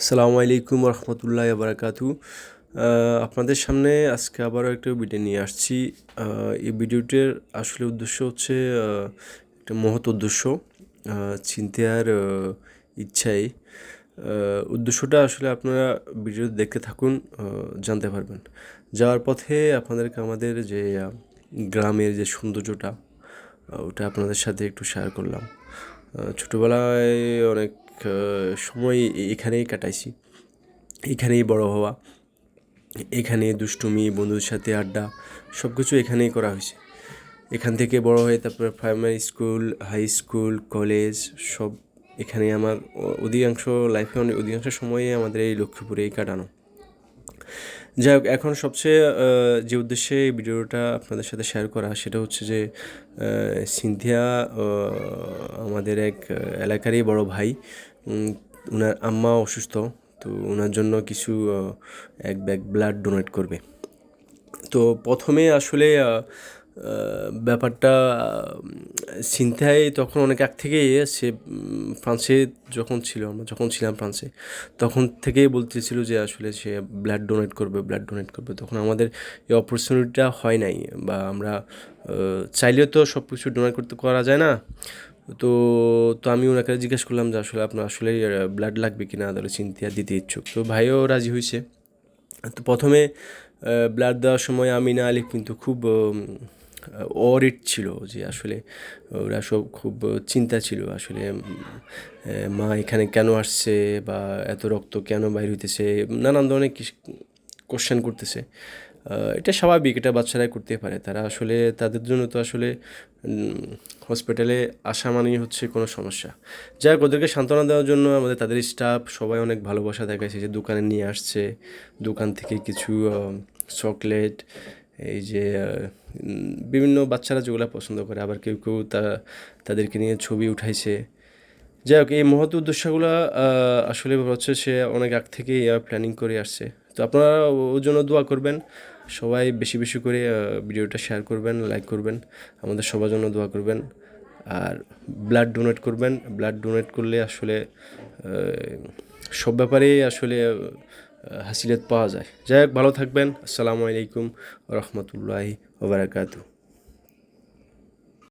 আসসালামু আলাইকুম রহমতুল্লাহ বারাকাতু আপনাদের সামনে আজকে আবারও একটা ভিডিও নিয়ে আসছি। এই ভিডিওটির আসলে উদ্দেশ্য হচ্ছে একটা মহৎ উদ্দেশ্য চিন্তার ইচ্ছাই। উদ্দেশ্যটা আসলে আপনারা ভিডিও দেখতে থাকুন জানতে পারবেন। যাওয়ার পথে আপনাদেরকে আমাদের যে গ্রামের যে সৌন্দর্যটা ওটা আপনাদের সাথে একটু শেয়ার করলাম। ছোটোবেলায় অনেক সময় এখানেই কাটাইছি। এখানেই বড় হওয়া এখানে দুষ্টুমি, বন্ধুদের সাথে আড্ডা সব কিছু এখানেই করা হয়েছে। এখান থেকে বড় হয়ে তারপরে primary school high school college সব এখানে আমার অধিকাংশ লাইফে অনেক, অধিকাংশ সময়ে আমাদের এই লক্ষ্মীপুরেই কাটানো। যাই হোক, এখন সবচেয়ে যে উদ্দেশ্যে এই ভিডিওটা আপনাদের সাথে শেয়ার করা সেটা হচ্ছে যে সিন্ধিয়া আমাদের এক এলাকারই বড় ভাই। ওনার আম্মা অসুস্থ, তো ওনার জন্য কিছু এক ব্যাগ ব্লাড ডোনেট করবে। তো প্রথমে আসলে ব্যাপারটা চিন্তায় তখন অনেক আগ থেকেই সে, ফ্রান্সে যখন ছিল, আমরা যখন ছিলাম ফ্রান্সে, তখন থেকেই বলতেছিল যে আসলে সে ব্লাড ডোনেট করবে, ব্লাড ডোনেট করবে। তখন আমাদের এই অপরচুনিটিটা হয় নাই বা আমরা চাইলেও তো সব কিছু ডোনেট করতে করা যায় না। তো তো আমি ওনাকে জিজ্ঞেস করলাম যে আসলে আপনার আসলে ব্লাড লাগবে কিনা? তাহলে চিন্তা দিতে ইচ্ছুক। তো ভাইও রাজি হয়েছে তো প্রথমে ব্লাড দেওয়ার সময় আমিনা আলী কিন্তু খুব অরিট ছিল যে আসলে ওরা সব খুব চিন্তা ছিল আসলে মা এখানে কেন আসছে বা এত রক্ত কেন বাইর হইতেছে, নানান ধরনের কোশ্চেন করতেছে। এটা স্বাভাবিক, এটা বাচ্চারাই করতে পারে। তারা আসলে, তাদের জন্য তো আসলে হসপিটালে আসা মানেই হচ্ছে কোনো সমস্যা। যাই হোক, ওদেরকে সান্ত্বনা দেওয়ার জন্য আমাদের, তাদের স্টাফ সবাই অনেক ভালোবাসা দেখাইছে যে দোকানে নিয়ে আসছে। দোকান থেকে কিছু চকলেট এই যে বিভিন্ন বাচ্চারা যেগুলো পছন্দ করে, আবার কেউ কেউ তা, তাদেরকে নিয়ে ছবি উঠাইছে। যাই হোক, এই মহৎ উদ্দেশ্যগুলো আসলে হচ্ছে সে অনেক আগ থেকেই প্ল্যানিং করে আসছে। তো আপনারা ওর জন্য দোয়া করবেন। সবাই বেশি বেশি করে ভিডিওটা শেয়ার করবেন লাইক করবেন। আমাদের সবার জন্য দোয়া করবেন। আর ব্লাড ডোনেট করবেন। ব্লাড ডোনেট করলে আসলে সব ব্যাপারেই আসলে হাসিলাত পাওয়া যায়। যাই হোক ভালো থাকবেন। আসসালামু আলাইকুম রহমতুল্লাহি ওবরাকাতু